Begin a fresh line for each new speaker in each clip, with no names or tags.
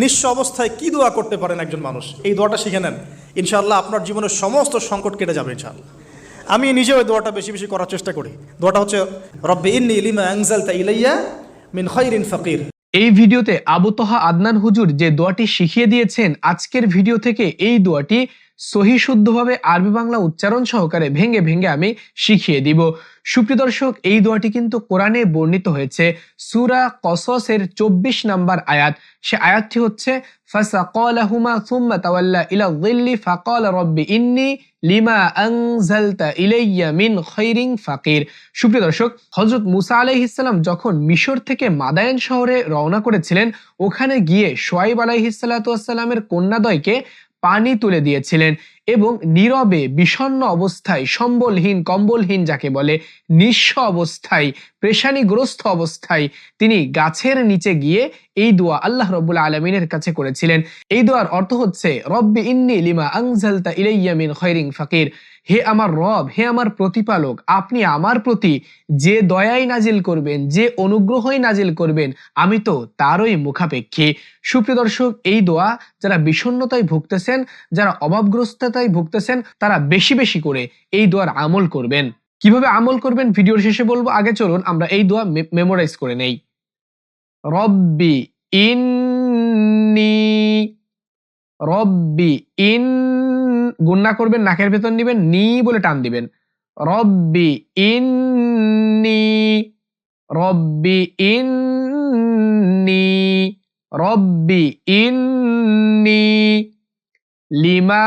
নিঃস্ব অবস্থায় কি দোয়া করতে পারেন একজন মানুষ? এই দোয়াটা শিখে নেন। ইনশাআল্লাহ আপনার জীবনের সমস্ত সংকট কেটে যাবে ইনশাআল্লাহ। আমি নিজেও এই দোয়াটা বেশি বেশি করার চেষ্টা করি। দোয়াটা হচ্ছে, রব্বি ইন্নি লিমা আনজালতা ইলাইয়া মিন খাইরিন ফাকির।
এই ভিডিওতে আবু তহা আদনান হুজুর যে দোয়াটি শিখিয়ে দিয়েছেন, আজকের ভিডিও থেকে এই দোয়াটি সহি শুদ্ধভাবে আরবি বাংলা উচ্চারণ সহকারে ভেঙে ভেঙে আমি শিখিয়ে দিব। সুপ্রিয় দর্শক, এই দোয়াটি কিন্তু কোরআনে বর্ণিত হয়েছে। সুরা কসসের চব্বিশ নাম্বার আয়াত। সে আয়াতটি হচ্ছে লিমা মিন ফাকির। মুসা যখন মিশর থেকে মাদায়ান শহরে রওনা করেছিলেন, ওখানে গিয়ে সোয়াইব আলাইহিস সালাতু কন্যাদ্বয়কে পানি তুলে দিয়েছিলেন এবং নীরবে বিষণ্ন অবস্থায়, সম্বলহীন, কম্বলহীন যাকে বলে, নিঃস্ব অবস্থায়, পেশানিগ্রস্ত অবস্থায় তিনি গাছের নিচে গিয়ে এই দোয়া আল্লাহ রব্বুল আলমিনের কাছে করেছিলেন। এই দোয়ার অর্থ হচ্ছে, রব্বি ইন্নি লিমা আংজালতা ইলাইয়া মিন খৈরিং ফাকির। হে আমার রব, হে আমার প্রতিপালক, আপনি আমার প্রতি যে দয়াই নাজিল করবেন, যে অনুগ্রহই নাজিল করবেন, আমি তো তারই মুখাপেক্ষী। সুপ্রিয় দর্শক, এই দোয়া যারা বিষণ্ণতায় ভুগতেছেন, যারা অভাবগ্রস্ততায় ভুগতেছেন, তারা বেশি বেশি করে এই দোয়ার আমল করবেন। কীভাবে আমল করবেন ভিডিওর শেষে বলব, আগে চলুন আমরা এই দোয়া মেমোরাইজ করে নেই। রব্বি ইন্নি, রব্বি ইন গুন্না করবেন, নাকের ভেতর নিবেন, নি বলে টান দিবেন। রব্বি ইন্নি রব্বি ইন্নি রব্বি ইন্নি, লিমা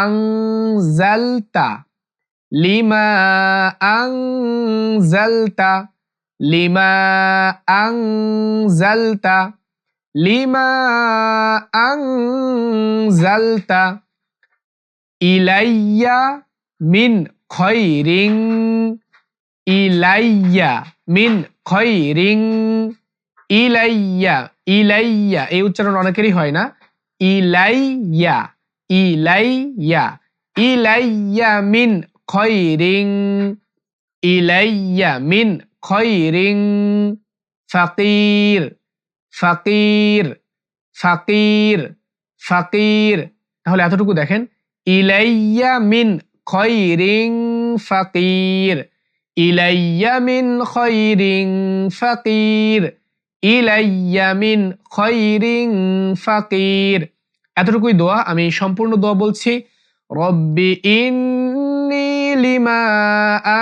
আংজালতা লিমা আংজালতা লিমা আংজালতা লিমা আংজালতা ইলাইয়া মিন খৈরিং, ইলাইয়া মিন খৈরিং, ইলাইয়া ইলাইয়া, এই উচ্চারণ অনেকেরই হয় না। ইলাইয়া ইলাইয়া ইলাইয়া মিন খৈরিং, ইলাইয়া মিন খৈরিং ফাকির ফাকির ফাকির ফাকির তাহলে এতটুকু দেখেন। ইলাইয়া মিন খৈরিং ফাকির ইলাইয়া মিন খৈরিং ফাকির ইলাইয়া মিন খৈরিং ফাকির এতটুকুই দোয়া, আমি সম্পূর্ণ দোয়া বলছি। রব্বি ইন্নি লিমা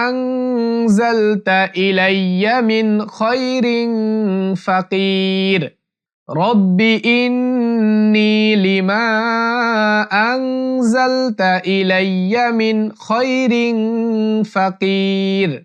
আনজালতা ইলাইয়া মিন খৈরিং ফাকির। রব্বি ইন্নি লিমা أنزلت إلي من خير فقير.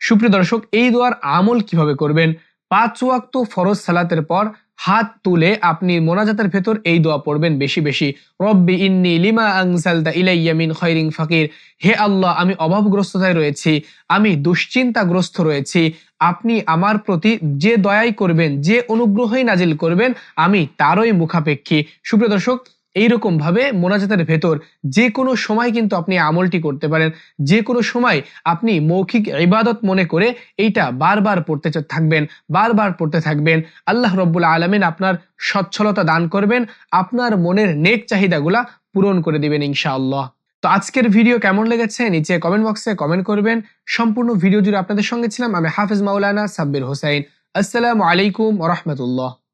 সুপ্রিয় দর্শক এই দোয়ার আমল কীভাবে করবেন? পাঁচ ওয়াক্ত ফরজ সালাতের পর হাত তুলে আপনি মোনাজাতের ভেতর এই দোয়া পড়বেন বেশি বেশি। রব্বি ইন্নি লিমা আংসালতা ইলাইয়া মিন খৈরিং ফাকির। হে আল্লাহ, আমি অভাবগ্রস্ততায় রয়েছি, আমি দুশ্চিন্তাগ্রস্ত রয়েছি। আপনি আমার প্রতি যে দয়াই করবেন, যে অনুগ্রহই নাজিল করবেন, আমি তারই মুখাপেক্ষী। সুপ্রিয় দর্শক এইরকম ভাবে মোনাজাতের ভেতর যে কোনো সময় কিন্তু আপনি আমলটি করতে পারেন যে কোনো সময় আপনি মৌখিক ইবাদত মনে করে এইটা বারবার পড়তে থাকবেন, বারবার পড়তে থাকবেন। আল্লাহ রব্বুল আলমিন আপনার সচ্ছলতা দান করবেন, আপনার মনের নেক চাহিদাগুলা পূরণ করে দিবেন ইনশাআল্লাহ। তো আজকের ভিডিও কেমন লেগেছে নিচে কমেন্ট বক্সে কমেন্ট করবেন। সম্পূর্ণ ভিডিও জুড়ে আপনাদের সঙ্গে ছিলাম আমি হাফিজ মাওলানা সাব্বির হোসাইন। আসসালামু আলাইকুম রহমতুল্লাহ।